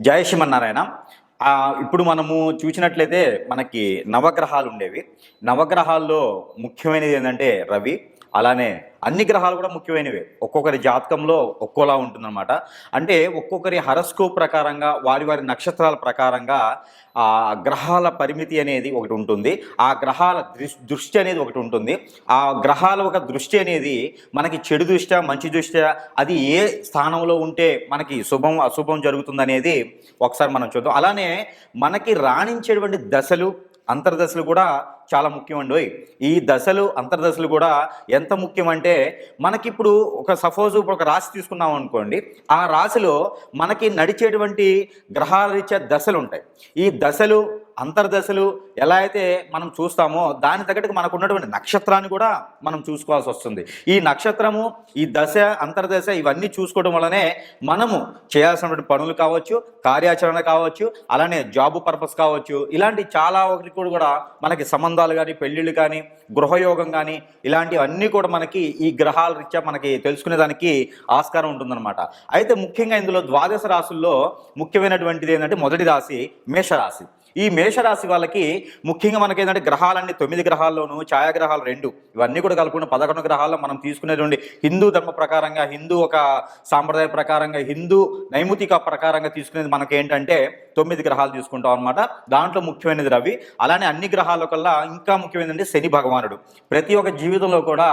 జయ శ్రీమన్నారాయణ. ఇప్పుడు మనము చూసినట్లయితే మనకి నవగ్రహాలు ఉండేవి. నవగ్రహాల్లో ముఖ్యమైనది ఏంటంటే రవి అలానే అన్ని గ్రహాలు కూడా ముఖ్యమైనవి. ఒక్కొక్కరి జాతకంలో ఒక్కోలా ఉంటుందన్నమాట. అంటే ఒక్కొక్కరి హరస్కోప్ ప్రకారంగా వారి వారి నక్షత్రాల ప్రకారంగా ఆ గ్రహాల పరిమితి అనేది ఒకటి ఉంటుంది. ఆ గ్రహాల దృష్టి అనేది ఒకటి ఉంటుంది. ఆ గ్రహాల ఒక దృష్టి అనేది మనకి చెడు దృష్ట్యా మంచి దృష్ట్యా అది ఏ స్థానంలో ఉంటే మనకి శుభం అశుభం జరుగుతుంది అనేది ఒకసారి మనం చూద్దాం. అలానే మనకి రాణించేటువంటి దశలు అంతర్దశలు కూడా చాలా ముఖ్యమండి. ఈ దశలు అంతర్దశలు కూడా ఎంత ముఖ్యమంటే మనకిప్పుడు ఒక సపోజ్ ఇప్పుడు ఒక రాశి తీసుకున్నాం అనుకోండి ఆ రాశిలో మనకి నడిచేటువంటి గ్రహాలరీత్యా దశలు ఉంటాయి ఈ దశలు అంతర్దశలు ఎలా అయితే మనం చూస్తామో దాని తగ్గట్టుగా మనకు ఉన్నటువంటి నక్షత్రాన్ని కూడా మనం చూసుకోవాల్సి వస్తుంది. ఈ నక్షత్రము ఈ దశ అంతర్దశ ఇవన్నీ చూసుకోవడం వల్లనే మనము చేయాల్సినటువంటి పనులు కావచ్చు కార్యాచరణ కావచ్చు అలానే జాబ్ పర్పస్ కావచ్చు ఇలాంటి చాలా ఒకటి కూడా కూడా మనకి సంబంధాలు కానీ పెళ్ళిళ్ళు కానీ గృహయోగం కానీ ఇలాంటివన్నీ కూడా మనకి ఈ గ్రహాల రీత్యా మనకి తెలుసుకునేదానికి ఆస్కారం ఉంటుందన్నమాట. అయితే ముఖ్యంగా ఇందులో ద్వాదశ రాశుల్లో ముఖ్యమైనటువంటిది ఏంటంటే మొదటి రాశి మేషరాశి. ఈ మేషరాశి వాళ్ళకి ముఖ్యంగా మనకి ఏంటంటే గ్రహాలన్నీ తొమ్మిది గ్రహాల్లోనూ ఛాయాగ్రహాలు రెండు. ఇవన్నీ కూడా కలుపుకున్న పదకొండు గ్రహాల్లో మనం తీసుకునేటువంటి హిందూ ధర్మ ప్రకారంగా హిందూ ఒక సాంప్రదాయ ప్రకారంగా హిందూ నైముతిక ప్రకారంగా తీసుకునేది మనకేంటంటే తొమ్మిది గ్రహాలు తీసుకుంటాం అనమాట దాంట్లో ముఖ్యమైనది రవి. అలానే అన్ని గ్రహాల కల్లా ఇంకా ముఖ్యమైనది శని భగవానుడు. ప్రతి ఒక్క జీవితంలో కూడా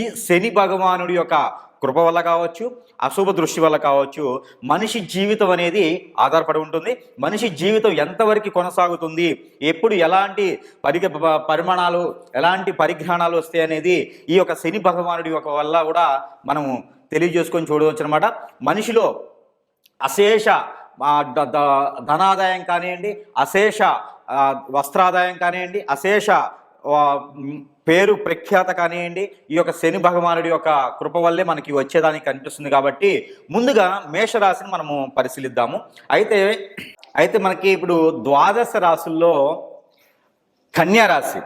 ఈ శని భగవానుడి యొక్క కృప వల్ల కావచ్చు అశుభ దృష్టి వల్ల కావచ్చు మనిషి జీవితం అనేది ఆధారపడి ఉంటుంది. మనిషి జీవితం ఎంతవరకు కొనసాగుతుంది ఎప్పుడు ఎలాంటి పరి పరిమాణాలు ఎలాంటి పరిజ్ఞానాలు వస్తాయి అనేది ఈ యొక్క శని భగవానుడి యొక్క వల్ల కూడా మనము తెలియజేసుకొని చూడవచ్చు అనమాట మనిషిలో అశేష ధనాదాయం కానివ్వండి అశేష వస్త్రాదాయం కానివ్వండి అశేష పేరు ప్రఖ్యాత కానివ్వండి ఈ యొక్క శని భగవానుడి యొక్క కృప వల్లే మనకి వచ్చేదానికి కనిపిస్తుంది కాబట్టి ముందుగా మేషరాశిని మనము పరిశీలిద్దాము. అయితే అయితే మనకి ఇప్పుడు ద్వాదశ రాశుల్లో కన్యారాశి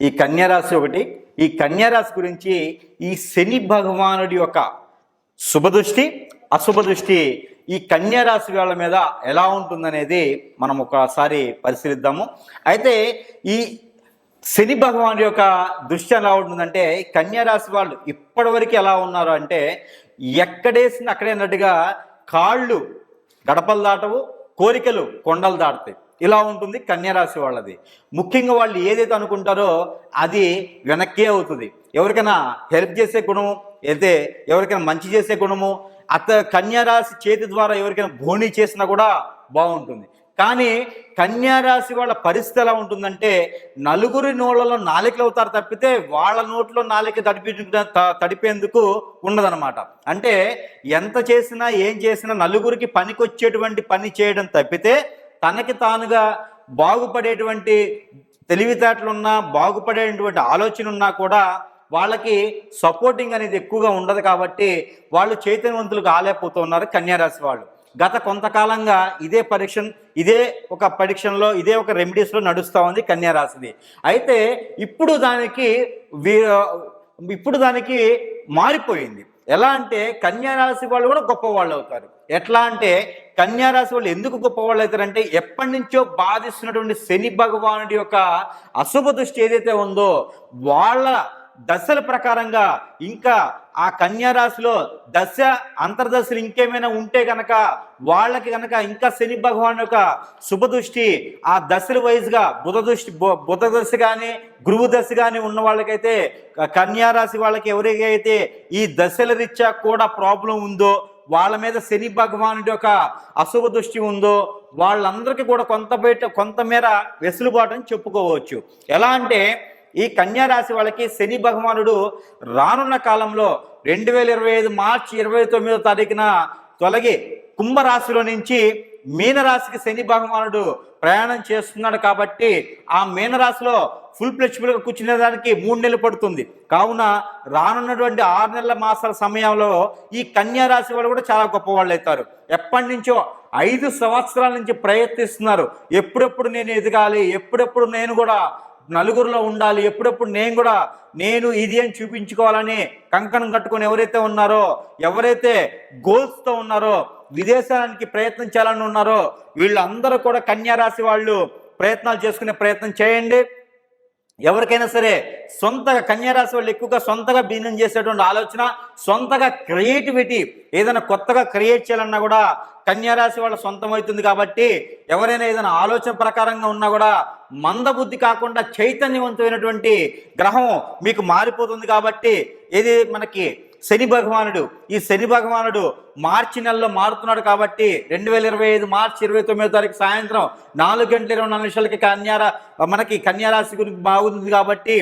ఈ కన్యారాశి ఒకటి. ఈ కన్యారాశి గురించి ఈ శని భగవానుడి యొక్క శుభదృష్టి అశుభ దృష్టి ఈ కన్యారాశి వాళ్ళ మీద ఎలా ఉంటుందనేది మనం ఒకసారి పరిశీలిద్దాము. అయితే ఈ శని భగవాన్ యొక్క దృష్టి ఎలా ఉంటుందంటే కన్యారాశి వాళ్ళు ఇప్పటివరకు ఎలా ఉన్నారు అంటే ఎక్కడేసింది అక్కడే అన్నట్టుగా కాళ్ళు గడపలు దాటవు కోరికలు కొండలు దాటుతాయి. ఇలా ఉంటుంది కన్యారాశి వాళ్ళది. ముఖ్యంగా వాళ్ళు ఏదైతే అనుకుంటారో అది వెనక్కే అవుతుంది. ఎవరికైనా హెల్ప్ చేసే గుణము అయితే ఎవరికైనా మంచి చేసే గుణము అత కన్యారాశి చేతి ద్వారా ఎవరికైనా భోణి చేసినా కూడా బాగుంటుంది. కానీ కన్యారాశి వాళ్ళ పరిస్థితి ఎలా ఉంటుందంటే నలుగురి నోళ్ళలో నాలికలు అవుతారు తప్పితే వాళ్ళ నోట్లో నాలిక తడిపి తడిపేందుకు ఉండదన్నమాట. అంటే ఎంత చేసినా ఏం చేసినా నలుగురికి పనికొచ్చేటువంటి పని చేయడం తప్పితే తనకి తానుగా బాగుపడేటువంటి తెలివితేటలున్నా బాగుపడేటువంటి ఆలోచన ఉన్నా కూడా వాళ్ళకి సపోర్టింగ్ అనేది ఎక్కువగా ఉండదు కాబట్టి వాళ్ళు చైతన్యవంతులు కాలేకపోతున్నారు కన్యారాశి వాళ్ళు. గత కొంతకాలంగా ఇదే పరీక్ష ఇదే ఒక పరీక్షలో ఇదే ఒక రెమెడీస్లో నడుస్తూ ఉంది కన్యారాశిది. అయితే ఇప్పుడు దానికి వీ ఇప్పుడు దానికి మారిపోయింది. ఎలా అంటే కన్యారాశి వాళ్ళు కూడా గొప్పవాళ్ళు అవుతారు. ఎట్లా అంటే కన్యారాశి వాళ్ళు ఎందుకు గొప్పవాళ్ళు అవుతారంటే ఎప్పటి నుంచో బాధిస్తున్నటువంటి శని భగవానుడి యొక్క అశుభ దృష్టి ఏదైతే ఉందో వాళ్ళ దశల ప్రకారంగా ఇంకా ఆ కన్యారాశిలో దశ అంతర్దశలు ఇంకేమైనా ఉంటే గనక వాళ్ళకి గనక ఇంకా శని భగవాన్ యొక్క శుభదృష్టి ఆ దశల వైజ్గా బుధ దృష్టి బు- బుధ దశ కానీ గురువు దశ కానీ ఉన్న వాళ్ళకైతే కన్యారాశి వాళ్ళకి ఎవరికైతే ఈ దశల రీత్యా కూడా ప్రాబ్లం ఉందో వాళ్ళ మీద శని భగవానుడి యొక్క అశుభ దృష్టి ఉందో వాళ్ళందరికీ కూడా కొంత బయట కొంతమేర వెసులుబాటు అని చెప్పుకోవచ్చు. ఎలా అంటే ఈ కన్యా రాశి వాళ్ళకి శని భగవానుడు రానున్న కాలంలో రెండు వేల ఇరవై ఐదు మార్చి ఇరవై తొమ్మిదో తారీఖున తొలగి కుంభరాశిలో నుంచి మీనరాశికి శని భగవానుడు ప్రయాణం చేస్తున్నాడు కాబట్టి ఆ మీనరాశిలో ఫుల్ ఫ్లెక్సిబుల్గా కూర్చునేదానికి మూడు నెలలు పడుతుంది. కావున రానున్నటువంటి ఆరు నెలల మాసాల సమయంలో ఈ కన్యా రాశి వాళ్ళు కూడా చాలా గొప్పవాళ్ళు అవుతారు. ఎప్పటి నుంచో ఐదు సంవత్సరాల నుంచి ప్రయత్నిస్తున్నారు. ఎప్పుడెప్పుడు నేను ఎదగాలి ఎప్పుడెప్పుడు నేను కూడా నలుగురిలో ఉండాలి. ఎప్పుడెప్పుడు నేను కూడా నేను ఇది అని చూపించుకోవాలని కంకణం కట్టుకొని ఎవరైతే ఉన్నారో ఎవరైతే గోల్స్తో ఉన్నారో విదేశానికి ప్రయత్నం చేయాలని ఉన్నారో వీళ్ళందరూ కూడా కన్యారాశి వాళ్ళు ప్రయత్నాలు చేసుకునే ప్రయత్నం చేయండి. ఎవరికైనా సరే సొంతగా కన్యారాశి వాళ్ళు ఎక్కువగా సొంతగా బిజినెస్ చేసేటువంటి ఆలోచన సొంతగా క్రియేటివిటీ ఏదైనా కొత్తగా క్రియేట్ చేయాలన్నా కూడా కన్యారాశి వాళ్ళ సొంతం అవుతుంది కాబట్టి ఎవరైనా ఏదైనా ఆలోచన ప్రకారంగా ఉన్నా కూడా మందబుద్ధి కాకుండా చైతన్యవంతమైనటువంటి గ్రహం మీకు మారిపోతుంది కాబట్టి ఏది మనకి శని భగవానుడు. ఈ శని భగవానుడు మార్చి నెలలో మారుతున్నాడు కాబట్టి రెండు వేల ఇరవై ఐదు మార్చి ఇరవై తొమ్మిదో తారీఖు సాయంత్రం నాలుగు గంటల ఇరవై నాలుగు నిమిషాలకి కన్యారా మనకి కన్యారాశి గురించి బాగుంది కాబట్టి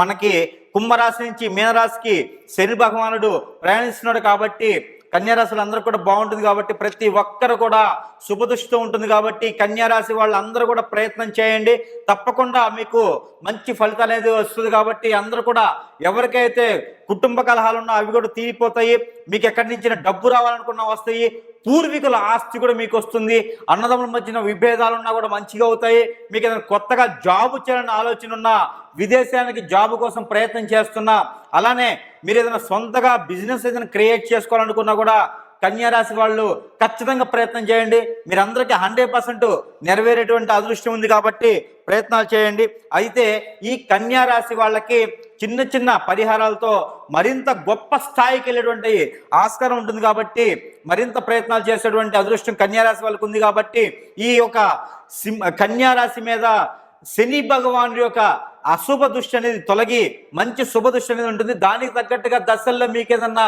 మనకి కుంభరాశి నుంచి మీనరాశికి శని భగవానుడు ప్రయాణిస్తున్నాడు కాబట్టి కన్యారాశులు అందరూ కూడా బాగుంటుంది కాబట్టి ప్రతి ఒక్కరు కూడా శుభదృష్టితో ఉంటుంది కాబట్టి కన్యారాశి వాళ్ళందరూ కూడా ప్రయత్నం చేయండి. తప్పకుండా మీకు మంచి ఫలితం అనేది వస్తుంది కాబట్టి అందరూ కూడా ఎవరికైతే కుటుంబ కలహాలు ఉన్నా అవి కూడా తీరిపోతాయి. మీకు ఎక్కడి నుంచి డబ్బు రావాలనుకున్నా వస్తాయి. పూర్వీకుల ఆస్తి కూడా మీకు వస్తుంది. అన్నదమ్ముల మధ్యన విభేదాలు ఉన్నా కూడా మంచిగా అవుతాయి. మీకు ఏదైనా కొత్తగా జాబ్ చేయాలని ఆలోచన ఉన్నా విదేశానికి జాబ్ కోసం ప్రయత్నం చేస్తున్నా అలానే మీరు ఏదైనా సొంతగా బిజినెస్ ఏదైనా క్రియేట్ చేసుకోవాలనుకున్నా కూడా కన్యారాశి వాళ్ళు ఖచ్చితంగా ప్రయత్నం చేయండి. మీరందరికీ హండ్రెడ్ పర్సెంట్ నెరవేరేటువంటి అదృష్టం ఉంది కాబట్టి ప్రయత్నాలు చేయండి. అయితే ఈ కన్యారాశి వాళ్ళకి చిన్న చిన్న పరిహారాలతో మరింత గొప్ప స్థాయికి వెళ్ళేటువంటి ఆస్కారం ఉంటుంది కాబట్టి మరింత ప్రయత్నాలు చేసేటువంటి అదృష్టం కన్యారాశి వాళ్ళకు ఉంది కాబట్టి ఈ యొక్క సిం కన్యారాశి మీద శని భగవానుడి యొక్క అశుభ దృష్టి అనేది తొలగి మంచి శుభ దృష్టి అనేది ఉంటుంది. దానికి తగ్గట్టుగా దశల్లో మీకు ఏదన్నా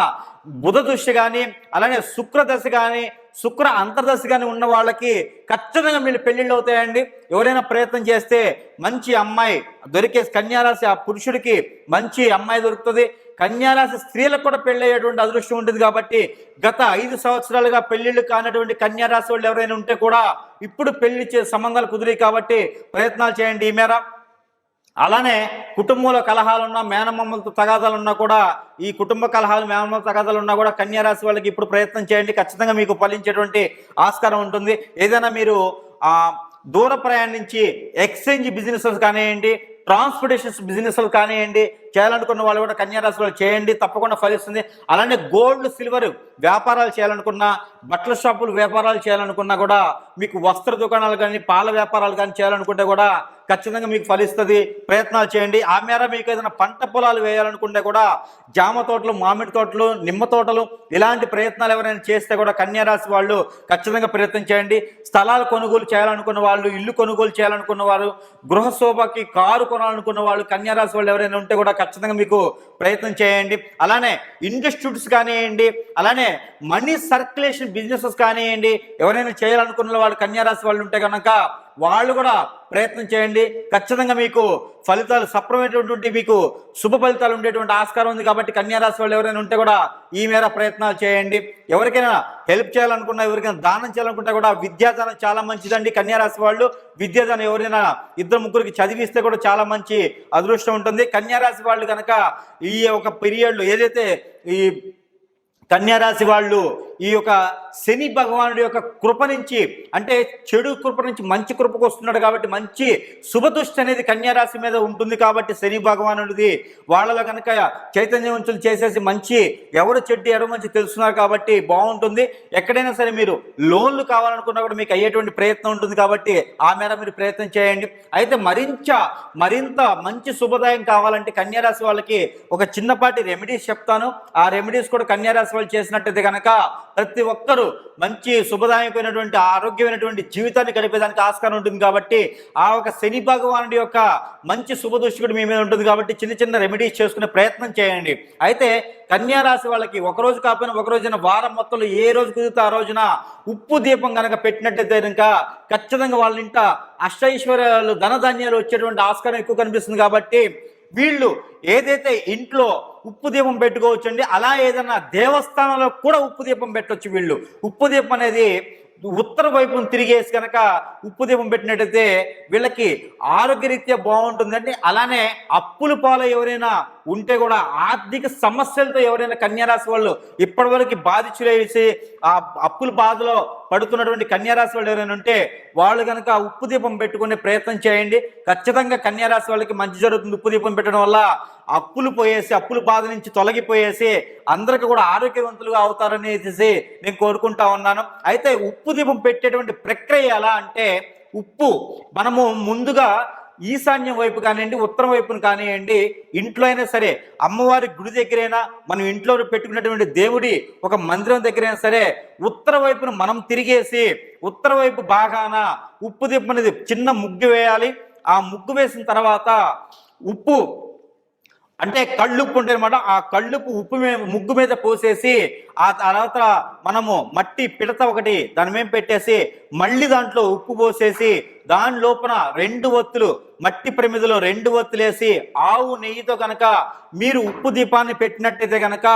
బుధ దృష్టి కానీ అలానే శుక్ర దశ కానీ శుక్ర అంతర్దశ కానీ ఉన్న వాళ్ళకి ఖచ్చితంగా మీరు పెళ్ళిళ్ళు అవుతాయండి. ఎవరైనా ప్రయత్నం చేస్తే మంచి అమ్మాయి దొరికే కన్యారాశి ఆ పురుషుడికి మంచి అమ్మాయి దొరుకుతుంది. కన్యారాశి స్త్రీలకు కూడా పెళ్ళయ్యేటువంటి అదృష్టం ఉంటుంది కాబట్టి గత ఐదు సంవత్సరాలుగా పెళ్ళిళ్ళు కానటువంటి కన్యారాశి వాళ్ళు ఎవరైనా ఉంటే కూడా ఇప్పుడు పెళ్ళి సంబంధాలు కుదిరాయి కాబట్టి ప్రయత్నాలు చేయండి ఈ మేర. అలానే కుటుంబంలో కలహాలు ఉన్నా మేనమ్మలతో తగాదాలు ఉన్నా కూడా ఈ కుటుంబ కలహాలు మేనమ్మల తగాదాలు ఉన్నా కూడా కన్యారాశి వాళ్ళకి ఇప్పుడు ప్రయత్నం చేయండి. ఖచ్చితంగా మీకు ఫలించేటువంటి ఆస్కారం ఉంటుంది. ఏదైనా మీరు దూర ప్రయాణించి ఎక్స్చేంజ్ బిజినెసెస్ కానివ్వండి ట్రాన్స్పోర్టేషన్స్ బిజినెస్లు కానివ్వండి చేయాలనుకున్న వాళ్ళు కూడా కన్యారాశి వాళ్ళు చేయండి తప్పకుండా ఫలిస్తుంది. అలానే గోల్డ్ సిల్వర్ వ్యాపారాలు చేయాలనుకున్నా బట్టల షాపులు వ్యాపారాలు చేయాలనుకున్నా కూడా మీకు వస్త్ర దుకాణాలు కానీ పాల వ్యాపారాలు కానీ చేయాలనుకుంటే కూడా ఖచ్చితంగా మీకు ఫలిస్తుంది. ప్రయత్నాలు చేయండి. ఆ మేర మీకు ఏదైనా పంట పొలాలు వేయాలనుకుంటే కూడా జామ తోటలు మామిడి తోటలు నిమ్మ తోటలు ఇలాంటి ప్రయత్నాలు ఎవరైనా చేస్తే కూడా కన్యారాశి వాళ్ళు ఖచ్చితంగా ప్రయత్నం చేయండి. స్థలాలు కొనుగోలు చేయాలనుకున్న వాళ్ళు ఇల్లు కొనుగోలు చేయాలనుకున్న వారు గృహ శోభకి కారు కొనాలనుకున్న వాళ్ళు కన్యారాశి వాళ్ళు ఎవరైనా ఉంటే కూడా ఖచ్చితంగా మీకు ప్రయత్నం చేయండి. అలానే ఇన్స్టిట్యూట్స్ కానివ్వండి అలానే మనీ సర్క్యులేషన్ బిజినెసెస్ కానివ్వండి ఎవరైనా చేయాలనుకున్న వాళ్ళు కన్యారాశి వాళ్ళు ఉంటే కనుక వాళ్ళు కూడా ప్రయత్నం చేయండి. ఖచ్చితంగా మీకు ఫలితాలు సప్రమైనటువంటి మీకు శుభ ఫలితాలు ఉండేటువంటి ఆస్కారం ఉంది కాబట్టి కన్యారాశి వాళ్ళు ఎవరైనా ఉంటే కూడా ఈ మేర ప్రయత్నాలు చేయండి. ఎవరికైనా హెల్ప్ చేయాలనుకున్నా ఎవరికైనా దానం చేయాలనుకుంటే కూడా విద్యాదానం చాలా మంచిదండి. కన్యారాశి వాళ్ళు విద్యాదానం ఎవరైనా ఇద్దరు ముగ్గురికి చదివిస్తే కూడా చాలా మంచి అదృష్టం ఉంటుంది. కన్యారాశి వాళ్ళు కనుక ఈ ఒక పీరియడ్లో ఏదైతే ఈ కన్యారాశి వాళ్ళు ఈ యొక్క శని భగవానుడి యొక్క కృప నుంచి అంటే చెడు కృప నుంచి మంచి కృపకు వస్తున్నాడు కాబట్టి మంచి శుభదృష్టి అనేది కన్యారాశి మీద ఉంటుంది కాబట్టి శని భగవానుడిది వాళ్ళలో కనుక చైతన్యవంతులు చేసేసి మంచి ఎవరు చెడ్డు ఎవరు మంచి తెలుస్తున్నారు కాబట్టి బాగుంటుంది. ఎక్కడైనా సరే మీరు లోన్లు కావాలనుకున్నా కూడా మీకు అయ్యేటువంటి ప్రయత్నం ఉంటుంది కాబట్టి ఆ మేర మీరు ప్రయత్నం చేయండి. అయితే మరింత మరింత మంచి శుభదాయం కావాలంటే కన్యారాశి వాళ్ళకి ఒక చిన్నపాటి రెమెడీస్ చెప్తాను. ఆ రెమెడీస్ కూడా కన్యారాశి వాళ్ళు చేసినట్టయితే కనుక ప్రతి ఒక్కరూ మంచి శుభదాయకమైనటువంటి ఆరోగ్యమైనటువంటి జీవితాన్ని గడిపేదానికి ఆస్కారం ఉంటుంది కాబట్టి ఆ ఒక శని భగవానుడి యొక్క మంచి శుభదృష్టికుడు మీ మీద ఉంటుంది కాబట్టి చిన్న చిన్న రెమెడీస్ చేసుకునే ప్రయత్నం చేయండి. అయితే కన్యా రాశి వాళ్ళకి ఒక రోజు కాకపోయినా ఒక రోజున వారం మొత్తంలో ఏ రోజు కుదిరితే ఆ రోజున ఉప్పు దీపం కనుక పెట్టినట్టయితే కనుక ఖచ్చితంగా వాళ్ళ ఇంట అష్టైశ్వర్యాలు ధనధాన్యాలు వచ్చేటువంటి ఆస్కారం ఎక్కువ కనిపిస్తుంది కాబట్టి వీళ్ళు ఏదైతే ఇంట్లో ఉప్పు దీపం పెట్టుకోవచ్చండి. అలా ఏదైనా దేవస్థానంలో కూడా ఉప్పు దీపం పెట్టొచ్చు వీళ్ళు. ఉప్పు దీపం అనేది ఉత్తర వైపును తిరిగేసి కనుక ఉప్పు దీపం పెట్టినట్టయితే వీళ్ళకి ఆరోగ్యరీత్యా బాగుంటుందండి. అలానే అప్పుల పాలు ఎవరైనా ఉంటే కూడా ఆర్థిక సమస్యలతో ఎవరైనా కన్యారాశి వాళ్ళు ఇప్పటివరకు బాధితులేసి ఆ అప్పుల బాధలో పడుతున్నటువంటి కన్యారాశి వాళ్ళు ఎవరైనా ఉంటే వాళ్ళు కనుక ఉప్పు దీపం పెట్టుకునే ప్రయత్నం చేయండి. ఖచ్చితంగా కన్యారాశి వాళ్ళకి మంచి జరుగుతుంది ఉప్పు దీపం పెట్టడం వల్ల అప్పులు పోయేసి అప్పుల బాధ నుంచి తొలగిపోయేసి అందరికి కూడా ఆరోగ్యవంతులుగా అవుతారనేసి నేను కోరుకుంటా ఉన్నాను. అయితే ఉప్పు దీపం పెట్టేటువంటి ప్రక్రియ ఎలా అంటే ఉప్పు మనము ముందుగా ఈశాన్యం వైపు కానివ్వండి ఉత్తరం వైపున కానివ్వండి ఇంట్లో అయినా సరే అమ్మవారి గుడి దగ్గరైనా మనం ఇంట్లో పెట్టుకున్నటువంటి దేవుడి ఒక మందిరం దగ్గరైనా సరే ఉత్తర వైపున మనం తిరిగేసి ఉత్తర వైపు బాగాన ఉప్పు దిప్పు అనేది చిన్న ముగ్గు వేయాలి. ఆ ముగ్గు వేసిన తర్వాత ఉప్పు అంటే కళ్ళుప్పు ఉంటే అనమాట ఆ కళ్ళుప్పు ఉప్పు మీద ముగ్గు మీద పోసేసి ఆ తర్వాత మనము మట్టి పిడత ఒకటి దాని మీద పెట్టేసి మళ్ళీ దాంట్లో ఉప్పు పోసేసి దాని లోపల రెండు ఒత్తులు మట్టి ప్రమిదలో రెండు ఒత్తులేసి ఆవు నెయ్యితో కనుక మీరు ఉప్పు దీపాన్ని పెట్టినట్టయితే కనుక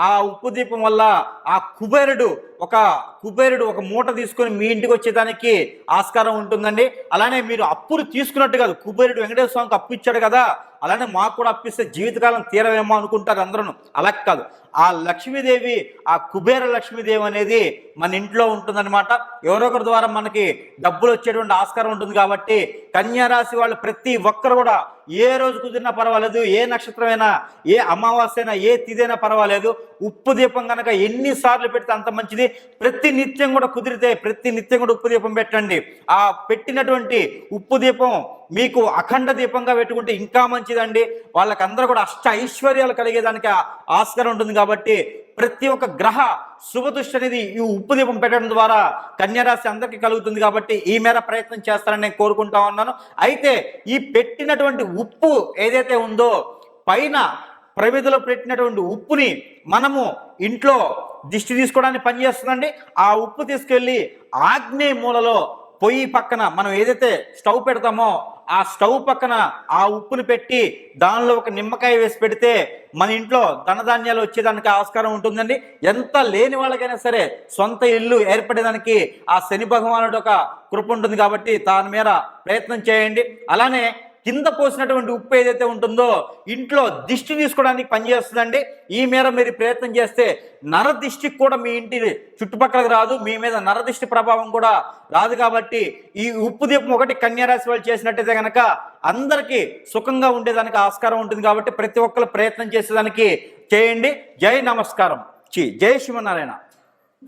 ఆ ఉప్పు దీపం వల్ల ఆ కుబేరుడు ఒక కుబేరుడు ఒక మూట తీసుకొని మీ ఇంటికి వచ్చేదానికి ఆస్కారం ఉంటుందండి. అలానే మీరు అప్పులు తీసుకున్నట్టు కాదు కుబేరుడు వెంకటేశ్వర స్వామికి అప్పు ఇచ్చాడు కదా అలానే మాకు కూడా అప్పిస్తే జీవితకాలం తీరవేమో అనుకుంటారు అందరూ అలా కాదు ఆ లక్ష్మీదేవి ఆ కుబేర లక్ష్మీదేవి అనేది మన ఇంట్లో ఉంటుందన్నమాట. ఎవరొకరి ద్వారా మనకి డబ్బులు వచ్చేటువంటి ఆస్కారం ఉంటుంది కాబట్టి కన్యా రాశి వాళ్ళు ప్రతి ఒక్కరు కూడా ఏ రోజు కుదిరినా పర్వాలేదు ఏ నక్షత్రమైనా ఏ అమావాస్య అయినా ఏ తిదైనా పర్వాలేదు. ఉప్పు దీపం కనుక ఎన్నిసార్లు పెడితే అంత మంచిది ప్రతి నిత్యం కూడా కుదిరితే ప్రతి నిత్యం కూడా ఉప్పు దీపం పెట్టండి. ఆ పెట్టినటువంటి ఉప్పు దీపం మీకు అఖండ దీపంగా పెట్టుకుంటే ఇంకా మంచిదండి. వాళ్ళకందరూ కూడా అష్ట ఐశ్వర్యాలు కలిగేదానికి ఆస్కారం ఉంటుంది కాబట్టి ప్రతి ఒక్క గ్రహ శుభదృష్టి అనేది ఈ ఉప్పు దీపం పెట్టడం ద్వారా కన్యారాశి అందరికీ కలుగుతుంది కాబట్టి ఈ మేర ప్రయత్నం చేస్తారని నేను కోరుకుంటా ఉన్నాను. అయితే ఈ పెట్టినటువంటి ఉప్పు ఏదైతే ఉందో పైన ప్రమిదలో పెట్టినటువంటి ఉప్పుని మనము ఇంట్లో దిష్టి తీసుకోవడానికి పనిచేస్తుందండి ఆ ఉప్పు తీసుకెళ్ళి ఆగ్నేయ మూలలో పొయ్యి పక్కన మనం ఏదైతే స్టవ్ పెడతామో ఆ స్టవ్ పక్కన ఆ ఉప్పుని పెట్టి దానిలో ఒక నిమ్మకాయ వేసి పెడితే మన ఇంట్లో ధనధాన్యాలు వచ్చేదానికి ఆస్కారం ఉంటుందండి. ఎంత లేని వాళ్ళకైనా సరే సొంత ఇల్లు ఏర్పడేదానికి ఆ శని భగవానుడు ఒక కృప ఉంటుంది కాబట్టి దాని మీద ప్రయత్నం చేయండి. అలానే కింద పోసినటువంటి ఉప్పు ఏదైతే ఉంటుందో ఇంట్లో దిష్టి తీసుకోవడానికి పనిచేస్తుందండి. ఈ మేర మీరు ప్రయత్నం చేస్తే నరదిష్టికి కూడా మీ ఇంటి చుట్టుపక్కలకు రాదు. మీ మీద నరదిష్టి ప్రభావం కూడా రాదు కాబట్టి ఈ ఉప్పు దీపం ఒకటి కన్యారాశి వాళ్ళు చేసినట్టయితే కనుక అందరికీ సుఖంగా ఉండేదానికి ఆస్కారం ఉంటుంది కాబట్టి ప్రతి ఒక్కరు ప్రయత్నం చేసేదానికి చేయండి. జై నమస్కారం. జై శివనారాయణ